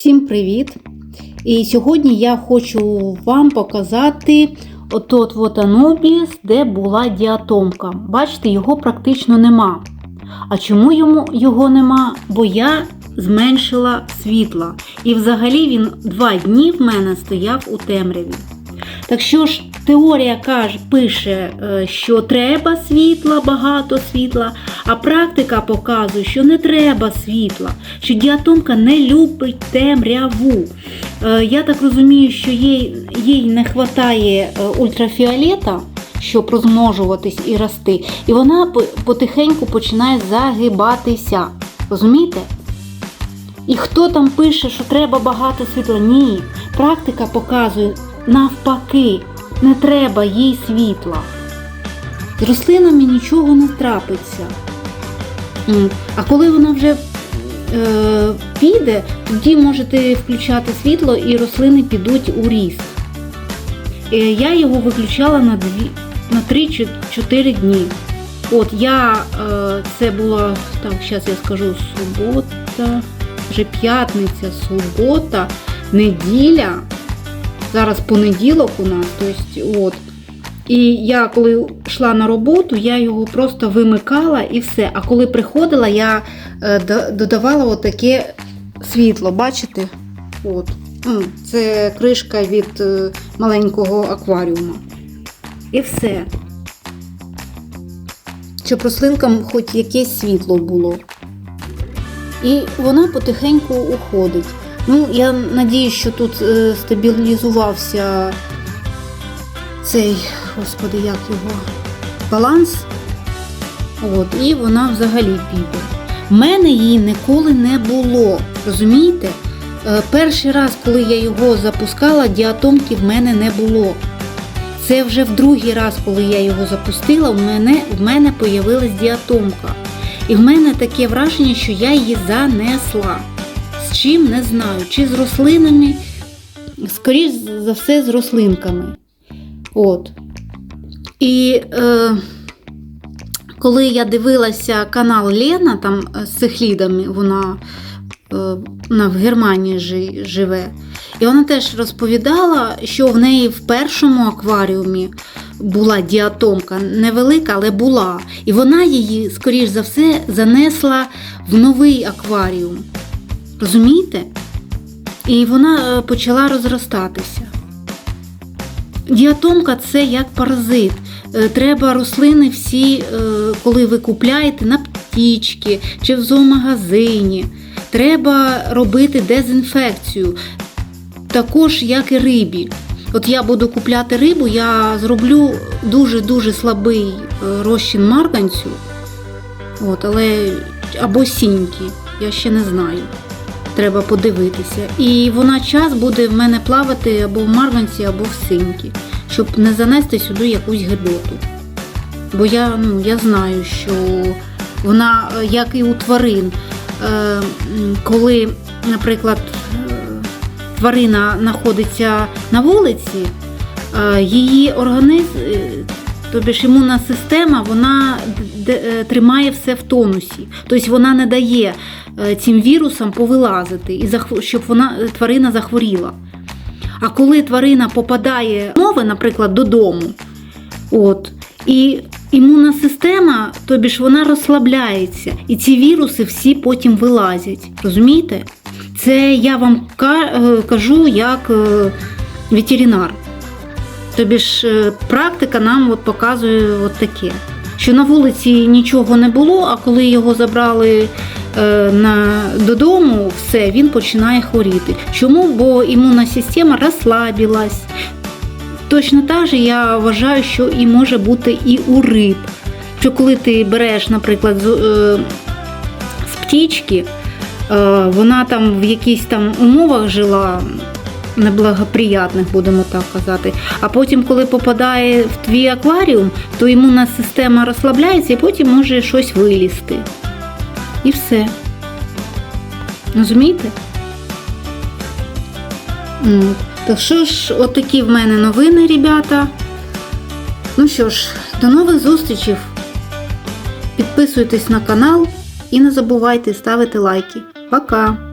Всім привіт! І сьогодні я хочу вам показати отот от Анубіс, де була діатомка. Бачите, його практично нема. А чому йому його нема? Бо я зменшила світла. І взагалі він два дні в мене стояв у темряві. Так що ж, теорія каже, пише, е, що треба світла, багато світла, а практика показує, що не треба світла, що діатомка не любить темряву. Е, Я так розумію, що їй, їй не вистачає ультрафіолета, щоб розмножуватись і рости, і вона потихеньку починає загибатися. Розумієте? І хто там пише, що треба багато світла? Ні. Практика показує навпаки, не треба їй світла. З рослинами нічого не трапиться. А коли вона вже е, піде, тоді можете включати світло і рослини підуть у ріст. Е, Я його виключала на, дві, на 3-4 дні. От я, е, це була, так, зараз я скажу, субота, вже п'ятниця, субота, неділя. Зараз понеділок у нас, тобто, от. І я коли йшла на роботу, я його просто вимикала і все. А коли приходила, я е, додавала отаке світло, бачите? От. Це кришка від е, маленького акваріума. І все. Щоб рослинкам хоч якесь світло було. І вона потихеньку уходить. Ну, я надію, що тут е, стабілізувався цей, господи, як його, баланс. От, і вона взагалі піде. В мене її ніколи не було. Розумієте? Е, Перший раз, коли я його запускала, діатомки в мене не було. Це вже в другий раз, коли я його запустила, в мене, в мене появилась діатомка. І в мене таке враження, що я її занесла. З чим не знаю. Чи з рослинами, скоріш за все, з рослинками. От. І е, коли я дивилася канал Лена, там е, з цихлідами, вона, е, вона в Германії жи- живе. І вона теж розповідала, що в неї в першому акваріумі була діатомка, невелика, але була. І вона її, скоріш за все, занесла в новий акваріум. Розумієте? І вона е, почала розростатися. Діатомка це як паразит. Е, Треба рослини всі, е, коли ви купляєте на птічки чи в зоомагазині. Треба робити дезінфекцію. Також як і рибі. От я буду купляти рибу, я зроблю дуже-дуже слабий розчин марганцю. От, але або сіньки, я ще не знаю. Треба подивитися. І вона час буде в мене плавати або в марганці, або в синьки, щоб не занести сюди якусь гидоту. Бо я, ну, я знаю, що вона, е, як і у тварин, е, коли, наприклад, е, тварина знаходиться на вулиці, її організм, тобі ж імунна система, вона е, тримає все в тонусі. Тобто вона не дає е, цим вірусам повилазити, і щоб вона, е, тварина захворіла. А коли тварина попадає в умови, наприклад, додому, от, і імунна система, тобі ж вона розслабляється, і ці віруси всі потім вилазять. Розумієте? Це я вам кажу як ветеринар. Тобі ж е, практика нам от показує от таке. Що на вулиці нічого не було, а коли його забрали е, на, додому, все, він починає хворіти. Чому? Бо імунна система розслабилась. Точно так же я вважаю, що і може бути і у риб. Що коли ти береш, наприклад, з, е, з птічки, е, вона там в якихось там умовах жила неблагоприятних, будемо так казати. А потім, коли попадає в твій акваріум, то імунна система розслабляється і потім може щось вилізти. І все. Розумієте? Так що ж, отакі в мене новини, ребята. Ну що ж, до нових зустрічей. Підписуйтесь на канал і не забувайте ставити лайки. Пока!